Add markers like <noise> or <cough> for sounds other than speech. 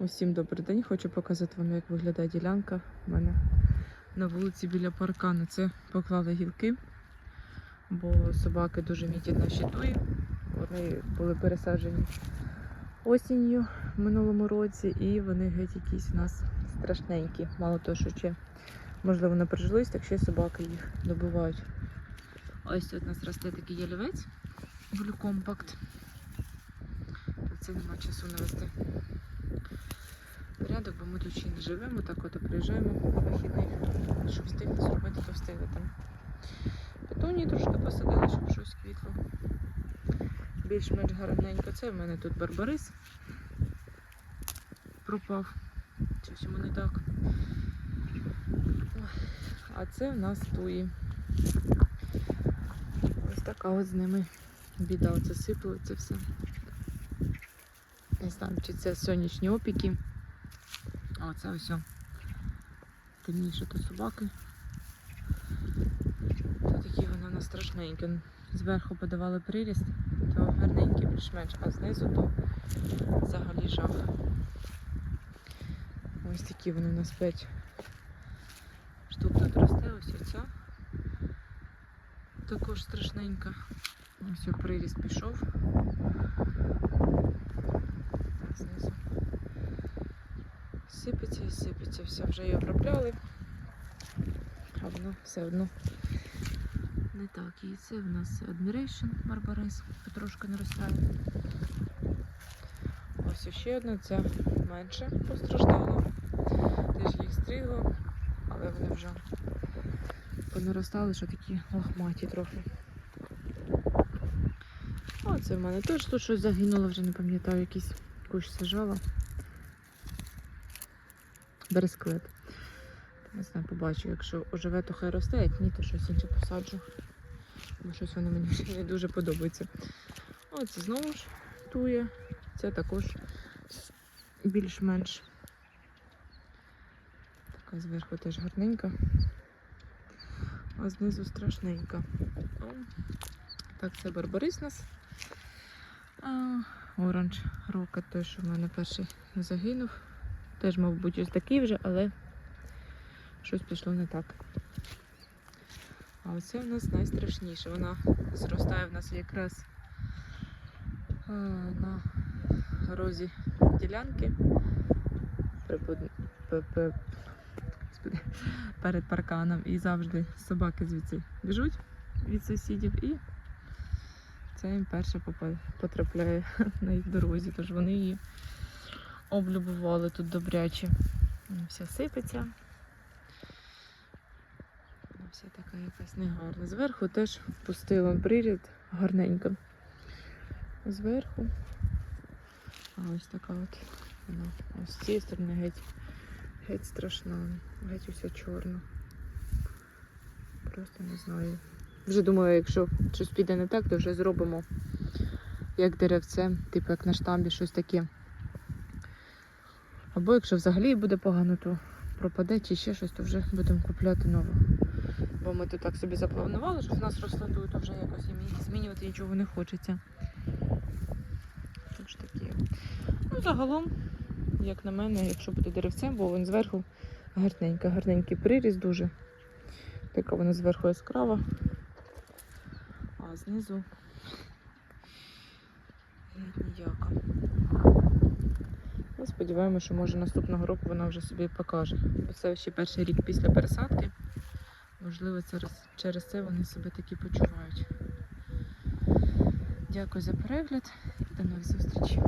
Усім добрий день. Хочу показати вам, як виглядає ділянка. У мене на вулиці біля паркану. Це поклали гілки, бо собаки дуже мітять наші туї. Вони були пересаджені осінню в минулому році, і вони геть якісь у нас страшненькі. Мало того, що ще можливо не прижились, так ще собаки їх добивають. Ось тут у нас росте такий ялівець глюкомпакт. Це нема часу навести порядок, бо ми тут ще не живемо, так от приїжджаємо на вихідних, щоб встигли зробити, то встигли там. Петунії трошки посадили, щоб щось квітло. Більш-менш гарненько. Це в мене тут барбарис пропав. Щось йому не так. А це в нас туї. Ось така от з ними біда. Оце сиплеться все. Не знаю, чи це сонячні опіки. А оце ось. Темніше то собаки. То такі вони у нас страшненькі. Зверху подавали приріст, то гарненькі більш-менш, а знизу то взагалі жах. Ось такі вони у нас 5 штук тут росте, ось оця. Також страшненька. Ось приріст пішов. А знизу сипеться і сипеться. Все вже її обробляли. А воно все одно не так. І це в нас Admiration Барбарис, потрошки наростає. Ось ще одна, ця менше постраждала. Теж їх стрігло, але вони вже понаростали, що такі лохматі трохи. О, це в мене теж тут щось загинуло, вже не пам'ятаю, якийсь кущ сажала. Бересклет. Не знаю, побачу, якщо оживе, то хай росте, як ні, то щось інше посаджу. Бо щось воно мені вже не дуже подобається. О, це знову ж тує. Це також більш-менш. Така зверху теж гарненька. А знизу страшненька. Так, це барбарис нас. Оранж рокет, той, що в мене перший загинув. Теж, мабуть, ось такий вже, але щось пішло не так. А оце в нас найстрашніше. Вона зростає в нас якраз е, на розі ділянки перед парканом. І завжди собаки звідси біжуть від сусідів і це їм перше потрапляє <laughs> на їх дорозі, тож вони її облюбували тут добряче. Вся сипеться. Вся така якась негарна. Зверху теж пустила прирід гарненько. Зверху. А ось така от вона. Ось з цієї сторони геть, геть страшна. Геть уся чорна. Просто не знаю. Вже думаю, якщо щось піде не так, то вже зробимо як деревце, типу як на штамбі, щось таке. Або якщо взагалі буде погано, то пропаде чи ще щось, то вже будемо купляти нове. Бо ми тут так собі запланували, що в нас росло то вже якось змінювати нічого не хочеться. Тож таке. Ну, загалом, як на мене, якщо буде деревцем, бо він зверху гарненька, гарненький приріст дуже. Така вона зверху яскрава, а знизу ніяка. Сподіваємося, що може наступного року вона вже собі покаже. Бо це ще перший рік після пересадки. Можливо, через це вони себе такі почувають. Дякую за перегляд і до нових зустрічей.